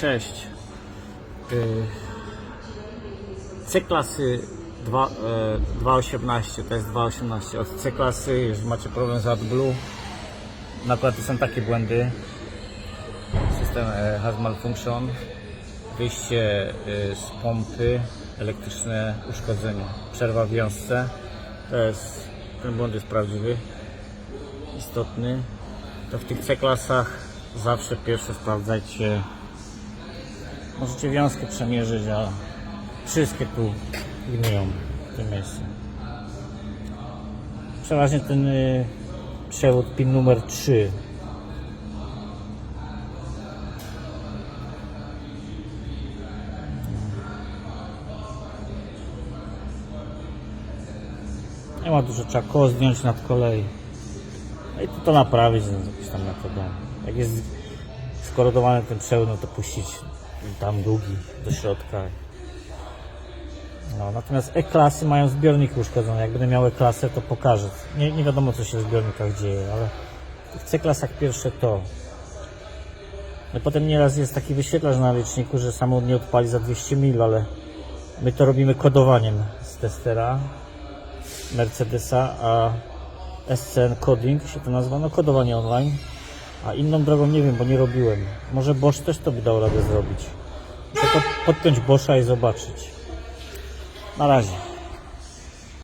Cześć. C-klasy dwa- e, 2.18 to jest 2.18. Od C-klasy, jeżeli macie problem z AdBlue, na przykład to są takie błędy. System e, has malfunction. Wyjście e, z pompy, elektryczne uszkodzenie. Przerwa w wiązce. To jest, ten błąd jest prawdziwy, istotny. To w tych C-klasach zawsze pierwsze sprawdzajcie Możecie wiązkę przemierzyć, a wszystkie tu gniją w tym miejscu. Przeważnie ten y, przewód pin numer 3 Nie ma dużo, trzeba koło zdjąć nad kolei. No i to, to naprawić no, jakąś tam metodą. Jak jest skorodowany ten przewód, no to puścić tam długi do środka. No, natomiast E-klasy mają zbiorniki uszkodzone. Jak będę miał E-klasę, to pokażę. Nie, nie wiadomo, co się w zbiornikach dzieje, ale w C-klasach pierwsze to. No potem nieraz jest taki wyświetlacz na liczniku, że samochód nie odpali za 200 mil, ale my to robimy kodowaniem z testera Mercedesa, a SCN Coding się to nazywa, no kodowanie online. A inną drogą nie wiem, bo nie robiłem. Może Bosch też to by dał radę zrobić. To podpiąć Boscha i zobaczyć. Na razie.